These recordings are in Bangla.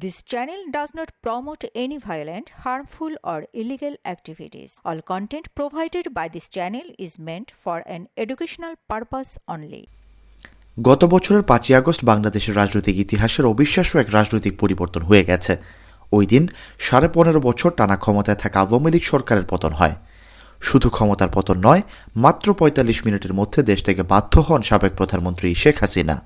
This channel does not promote any violent, harmful, or illegal activities. All content provided by this channel is meant for an educational purpose only. গত বছরের পাঁচই আগস্ট বাংলাদেশের রাজনৈতিক ইতিহাসের অবিশ্বাস্য এক রাজনৈতিক পরিবর্তন হয়ে গেছে ওই দিন সাড়ে পনেরো বছর টানা ক্ষমতায় থাকা আওয়ামী লীগ সরকারের পতন হয় শুধু ক্ষমতার পতন নয় মাত্র পঁয়তাল্লিশ মিনিটের মধ্যে দেশ থেকে বাধ্য হন সাবেক প্রধানমন্ত্রী শেখ হাসিনা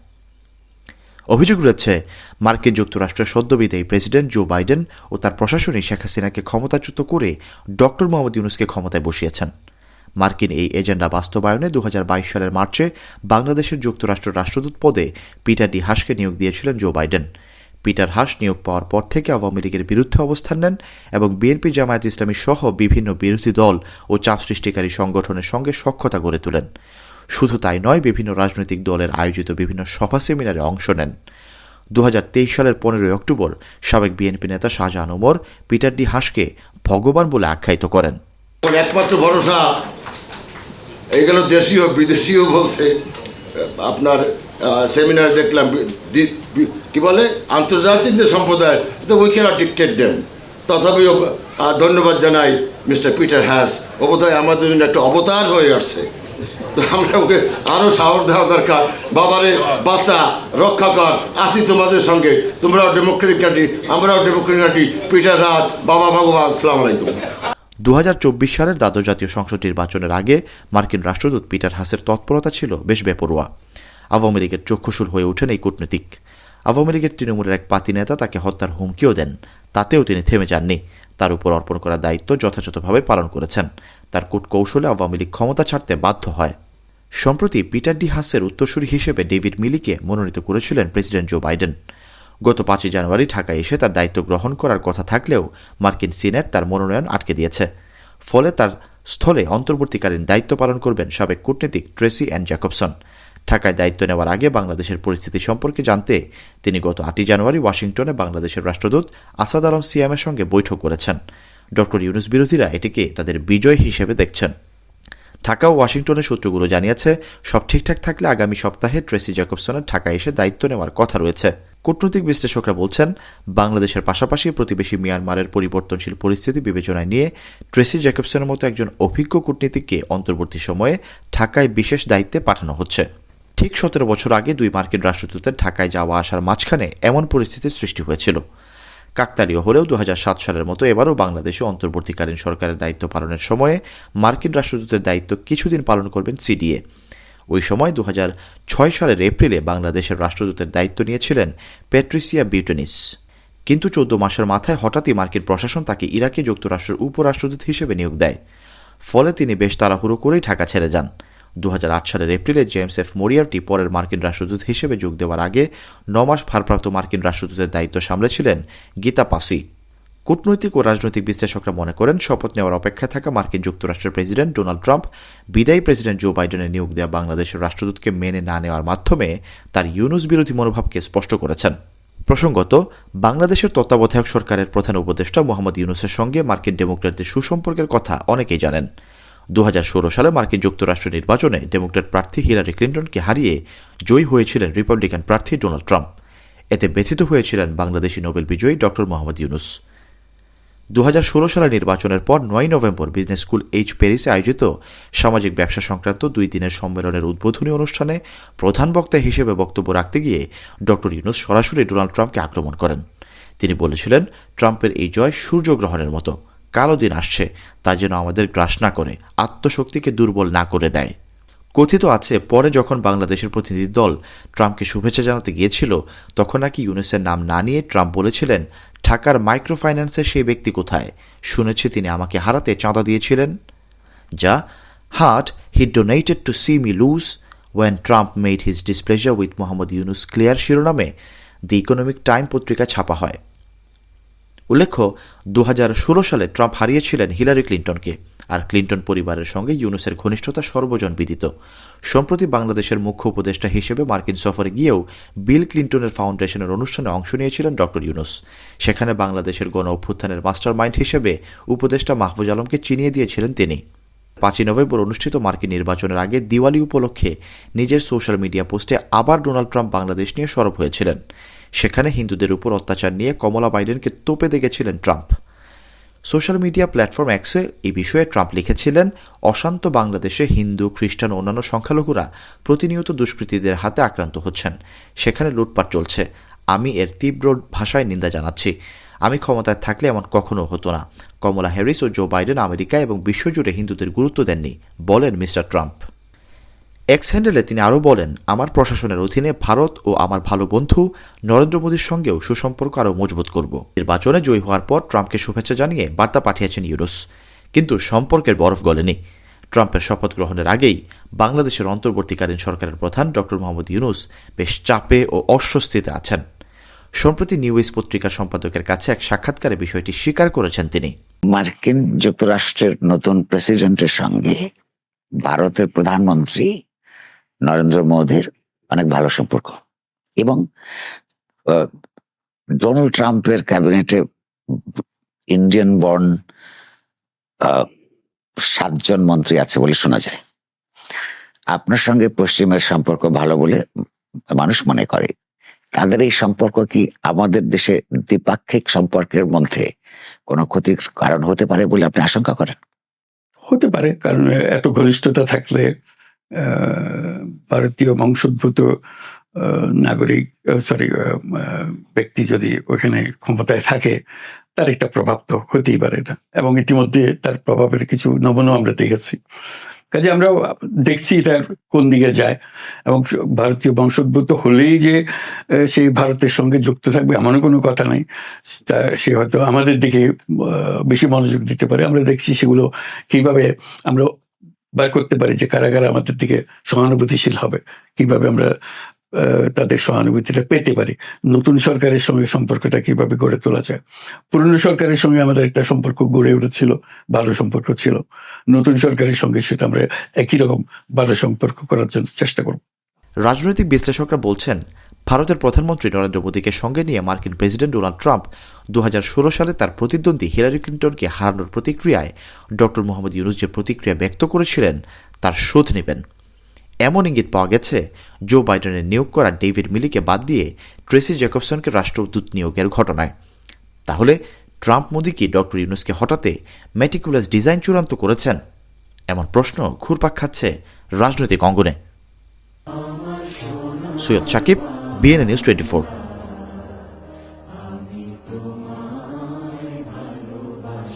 অভিযোগ রয়েছে, মার্কিন যুক্তরাষ্ট্রের সদ্যবিদায়ী প্রেসিডেন্ট জো বাইডেন ও তার প্রশাসনই শেখ হাসিনাকে ক্ষমতাচ্যুত করে ডক্টর মোহাম্মদ ইউনুসকে ক্ষমতায় বসিয়েছেন। মার্কিন এই এজেন্ডা বাস্তবায়নে দু হাজার বাইশ সালের মার্চে বাংলাদেশের যুক্তরাষ্ট্রের রাষ্ট্রদূত পদে পিটার ডি হাসকে নিয়োগ দিয়েছিলেন জো বাইডেন। পিটার হাস নিয়োগ পাওয়ার পর থেকে আওয়ামী লীগের বিরুদ্ধে অবস্থান নেন এবং বিএনপি জামায়াত ইসলামী সহ বিভিন্ন বিরোধী দল ও চাপ সৃষ্টিকারী সংগঠনের সঙ্গে সক্ষতা গড়ে তোলেন। শুধু তাই নয় বিভিন্ন রাজনৈতিক দলের আয়োজিত বিভিন্ন সভা সেমিনারে অংশ নেন। দু হাজার তেইশ সালের পনেরোই অক্টোবর সাবেক বিএনপি নেতা শাহজাহান ওমর পিটার ডি হাসকে ভগবান বলে আখ্যায়িত করেন। একমাত্র ভরসা এগুলো দেশীয় বিদেশিও বলছে। আপনার সেমিনার দেখলাম কি বলে? আন্তর্জাতিক যে সম্প্রদায় তো উই ক্যানট ডিকটেট দেন তথাপিও আহ, ধন্যবাদ জানাই মিস্টার পিটার হ্যাস বোধহয় আমাদের জন্য একটা অবতার হয়ে আসছে। আমরা ওকে আরও সাহস দেওয়া দরকার। বাবারে বাসা রক্ষা কর। আসি তোমাদের সঙ্গে। তোমরাও ডেমোক্রেটিক কাটি আমরাও ডেমোক্রেটিক কাটি পিটার রাত বাবা ভগবান সালাম আলাইকুম। দু হাজার চব্বিশ সালের দ্বাদশ জাতীয় সংসদ নির্বাচনের আগে মার্কিন রাষ্ট্রদূত পিটার হাসের তৎপরতা ছিল বেশ বেপরোয়া। আওয়ামী লীগের চক্ষুশুর হয়ে ওঠেন এই কূটনীতিক। আওয়ামী লীগের তৃণমূলের এক পাতি নেতা তাকে হত্যার হুমকিও দেন। তাতেও তিনি থেমে যাননি। তার উপর অর্পণ করা দায়িত্ব যথাযথভাবে পালন করেছেন। তার কূটকৌশলে আওয়ামী লীগ ক্ষমতা ছাড়তে বাধ্য হয়। সম্প্রতি পিটার ডি হাসের উত্তরসূরি হিসেবে ডেভিড মিলিকে মনোনীত করেছিলেন প্রেসিডেন্ট জো বাইডেন। গত পাঁচই জানুয়ারি ঢাকায় এসে তার দায়িত্ব গ্রহণ করার কথা থাকলেও মার্কিন সিনেট তার মনোনয়ন আটকে দিয়েছে। ফলে তার স্থলে অন্তর্বর্তীকালীন দায়িত্ব পালন করবেন সাবেক কূটনীতিক ট্রেসি অ্যান্ড জ্যাকবসন। ঢাকায় দায়িত্ব নেওয়ার আগে বাংলাদেশের পরিস্থিতি সম্পর্কে জানতে তিনি গত আটই জানুয়ারি ওয়াশিংটনে বাংলাদেশের রাষ্ট্রদূত আসাদ আলম সিয়ামের সঙ্গে বৈঠক করেছেন। ডক্টর ইউনুস বিরোধীরা এটিকে তাদের বিজয় হিসেবে দেখছেন। ঢাকা ও ওয়াশিংটনের সূত্রগুলো জানিয়েছে, সব ঠিকঠাক থাকলে আগামী সপ্তাহে ট্রেসি জ্যাকবসনের ঢাকায় এসে দায়িত্ব নেওয়ার কথা রয়েছে। কূটনৈতিক বিশ্লেষকরা বলছেন, বাংলাদেশের পাশাপাশি প্রতিবেশী মিয়ানমারের পরিবর্তনশীল পরিস্থিতি বিবেচনায় নিয়ে ট্রেসি জ্যাকবসনের মতো একজন অভিজ্ঞ কূটনীতিককে অন্তর্বর্তী সময়ে ঢাকায় বিশেষ দায়িত্বে পাঠানো হচ্ছে। ঠিক সতেরো বছর আগে দুই মার্কিন রাষ্ট্রদূতের ঢাকায় যাওয়া আসার মাঝখানে এমন পরিস্থিতির সৃষ্টি হয়েছিল। কাকতালীয় হলেও দু হাজার সাত সালের মতো এবারও বাংলাদেশে অন্তর্বর্তীকালীন সরকারের দায়িত্ব পালনের সময়ে মার্কিন রাষ্ট্রদূতের দায়িত্ব কিছুদিন পালন করবেন সিডিএ। ওই সময় দু সালের এপ্রিলে বাংলাদেশের রাষ্ট্রদূতের দায়িত্ব নিয়েছিলেন প্যাট্রিসিয়া বিউটেনিস। কিন্তু চোদ্দ মাসের মাথায় হঠাৎই মার্কিন প্রশাসন তাকে ইরাকে যুক্তরাষ্ট্রের উপরাষ্ট্রদূত হিসেবে নিয়োগ দেয়। ফলে তিনি বেশ তাড়াহুড়ো করেই ঢাকা ছেড়ে যান। দু হাজার আট সালের এপ্রিলে জেমস এফ মরিয়ারটি পরের মার্কিন রাষ্ট্রদূত হিসেবে যোগ দেওয়ার আগে ন মাস ভারপ্রাপ্ত মার্কিন রাষ্ট্রদূতের দায়িত্ব সামলেছিলেন গীতা পাসি। কূটনৈতিক ও রাজনৈতিক বিশ্লেষকরা মনে করেন শপথ নেওয়ার অপেক্ষায় থাকা মার্কিন যুক্তরাষ্ট্রের প্রেসিডেন্ট ডোনাল্ড ট্রাম্প বিদায়ী প্রেসিডেন্ট জো বাইডেনের নিয়োগ দেওয়া বাংলাদেশের রাষ্ট্রদূতকে মেনে না নেওয়ার মাধ্যমে তার ইউনুস বিরোধী মনোভাবকে স্পষ্ট করেছেন। প্রসঙ্গত, বাংলাদেশের তত্ত্বাবধায়ক সরকারের প্রধান উপদেষ্টা মোহাম্মদ ইউনুসের সঙ্গে মার্কিন ডেমোক্রেটদের সুসম্পর্কের কথা অনেকেই জানেন। দু হাজার ষোলো সালে মার্কিন যুক্তরাষ্ট্র নির্বাচনে ডেমোক্রেট প্রার্থী হিলারি ক্লিন্টনকে হারিয়ে জয়ী হয়েছিলেন রিপাবলিকান প্রার্থী ডোনাল্ড ট্রাম্প। এতে ব্যথিত হয়েছিলেন বাংলাদেশি নোবেল বিজয়ী ডক্টর মোহাম্মদ ইউনুস। দু হাজার ষোলো সালের নির্বাচনের পর নয় নভেম্বর বিজনেস স্কুল এইচ প্যারিসে আয়োজিত সামাজিক ব্যবসা সংক্রান্ত দুই দিনের সম্মেলনের উদ্বোধনী অনুষ্ঠানে প্রধান বক্তা হিসেবে বক্তব্য রাখতে গিয়ে ডক্টর ইউনুস সরাসরি ডোনাল্ড ট্রাম্পকে আক্রমণ করেন। তিনি বলেছিলেন, ট্রাম্পের এই জয় সূর্যগ্রহণের মতো। কালো দিন আসছে, তা যেন আমাদের গ্রাস না করে, আত্মশক্তিকে দুর্বল না করে দেয়। কথিত আছে, পরে যখন বাংলাদেশের প্রতিনিধি দল ট্রাম্পকে শুভেচ্ছা জানাতে গিয়েছিল, তখন নাকি ইউনুসের নাম না নিয়ে ট্রাম্প বলেছিলেন, ঢাকার মাইক্রো ফাইন্যান্সের সেই ব্যক্তি কোথায়? শুনেছি তিনি আমাকে হারাতে চাঁদা দিয়েছিলেন। যা hurt he donated to see me lose when Trump made his displeasure with Mohammad Yunus clear শিরোনামে দি ইকোনমিক টাইম পত্রিকা ছাপা হয়। উল্লেখ্য দু হাজার ষোলো সালে ট্রাম্প হারিয়েছিলেন হিলারি ক্লিন্টনকে, আর ক্লিন্টন পরিবারের সঙ্গে ইউনুসের ঘনিষ্ঠতা সর্বজন বিদিত। সম্প্রতি বাংলাদেশের মুখ্য উপদেষ্টা হিসেবে মার্কিন সফরে গিয়েও বিল ক্লিন্টনের ফাউন্ডেশনের অনুষ্ঠানে অংশ নিয়েছিলেন ডক্টর ইউনুস। সেখানে বাংলাদেশের গণ অভ্যুত্থানের মাস্টার মাইন্ড হিসেবে উপদেষ্টা মাহফুজ আলমকে চিনিয়ে দিয়েছিলেন তিনি। পাঁচই নভেম্বর অনুষ্ঠিত মার্কিন নির্বাচনের আগে দিওয়ালি উপলক্ষে নিজের সোশ্যাল মিডিয়া পোস্টে আবার ডোনাল্ড ট্রাম্প বাংলাদেশ নিয়ে সরব হয়েছিলেন। সেখানে হিন্দুদের উপর অত্যাচার নিয়ে কমলা বাইডেনকে তোপে দেখেছিলেন ট্রাম্প। সোশ্যাল মিডিয়া প্ল্যাটফর্ম অ্যাক্সে এই বিষয়ে ট্রাম্প লিখেছিলেন, অশান্ত বাংলাদেশে হিন্দু, খ্রিস্টান ও অন্যান্য সংখ্যালঘুরা প্রতিনিয়ত দুষ্কৃতীদের হাতে আক্রান্ত হচ্ছেন। সেখানে লুটপাট চলছে। আমি এর তীব্র ভাষায় নিন্দা জানাচ্ছি। আমি ক্ষমতায় থাকলে এমন কখনো হতো না। কমলা হ্যারিস ও জো বাইডেন আমেরিকা এবং বিশ্বজুড়ে হিন্দুদের গুরুত্ব দেননি, বলেন মিস্টার ট্রাম্প। এক্স হ্যান্ডেলে তিনি আরও বলেন, আমার প্রশাসনের অধীনে ভারত ও আমার ভালো বন্ধু নরেন্দ্র মোদীর সঙ্গেও সুসম্পর্ক আরও মজবুত করব। নির্বাচনে জয়ী হওয়ার পর ট্রাম্পকে শুভেচ্ছা জানিয়ে বার্তা পাঠিয়েছেন ইউরোস কিন্তু সম্পর্কের বরফ গলেনি। ট্রাম্পের শপথ গ্রহণের আগেই বাংলাদেশের অন্তর্বর্তীকালীন সরকারের প্রধান ডক্টর মোহাম্মদ ইউনুস বেশ চাপে ও অস্বস্তিতে আছেন। সম্প্রতি নিউজ পত্রিকার সম্পাদকের কাছে এক সাক্ষাৎকারে বিষয়টি স্বীকার করেছেন তিনি। মার্কিন যুক্তরাষ্ট্রের নতুন প্রেসিডেন্টের সঙ্গে ভারতের প্রধানমন্ত্রী নরেন্দ্র মোদীর অনেক ভালো সম্পর্ক। এবং ডোনাল্ড ট্রাম্পের ক্যাবিনেটে ইন্ডিয়ান বর্ন সাতজন মন্ত্রী আছে বলে শোনা যায়। আপনার সঙ্গে পশ্চিমের সম্পর্ক ভালো বলে মানুষ মনে করে। তাদের এই সম্পর্ক কি আমাদের দেশে দ্বিপাক্ষিক সম্পর্কের মধ্যে কোনো ক্ষতির কারণ হতে পারে বলে আপনি আশঙ্কা করেন? হতে পারে, কারণ এত ঘনিষ্ঠতা থাকলে ভারতীয় বংশোদ্ভূত নাগরিক সরি ব্যক্তি যদি ওখানে ক্ষমতায় থাকে, তার একটা প্রভাব তো হতেই পারে এটা। এবং ইতিমধ্যে তার প্রভাবের কিছু নমুনা আমরা দেখেছি। কাজে আমরা দেখছি এটা কোন দিকে যায়। এবং ভারতীয় বংশোদ্ভূত হলেই যে সেই ভারতের সঙ্গে যুক্ত থাকবে এমনও কোনো কথা নাই। তা সে হয়তো আমাদের দিকে বেশি মনোযোগ দিতে পারে। আমরা দেখছি সেগুলো কীভাবে আমরা বার করতে পারি যে কারা কারা আমাদের দিকে সহানুভূতিশীল হবে। কীভাবে আমরা তাদের সহানুভূতিটা পেতে পারি? নতুন সরকারের সঙ্গে সম্পর্কটা কীভাবে গড়ে তোলা যায়? পুরনো সরকারের সঙ্গে আমাদের একটা সম্পর্ক গড়ে উঠেছিল, ভালো সম্পর্ক ছিল। নতুন সরকারের সঙ্গে সেটা আমরা একই রকম ভালো সম্পর্ক করার জন্য চেষ্টা করব। রাজনৈতিক বিশ্লেষকরা বলছেন ভারতের প্রধানমন্ত্রী নরেন্দ্র মোদীকে সঙ্গে নিয়ে মার্কিন প্রেসিডেন্ট ডোনাল্ড ট্রাম্প দু হাজার ষোলো সালে তার প্রতিদ্বন্দ্বী হিলারি ক্লিন্টনকে হারানোর প্রতিক্রিয়ায় ডক্টর মোহাম্মদ ইউনুস যে প্রতিক্রিয়া ব্যক্ত করেছিলেন, তার শোধ নেবেন। এমন ইঙ্গিত পাওয়া গেছে, জো বাইডেনের নিয়োগ করা ডেভিড মিলিকে বাদ দিয়ে ট্রেসি জ্যাকবসনকে রাষ্ট্রদূত নিয়োগের ঘটনায়। তাহলে ট্রাম্প মোদী কি ডক্টর ইউনুসকে হঠাতে মেটিকুলাস ডিজাইন চূড়ান্ত করেছেন? এমন প্রশ্ন ঘুরপাক খাচ্ছে রাজনৈতিক অঙ্গনে। Syed Sakib BNA news twenty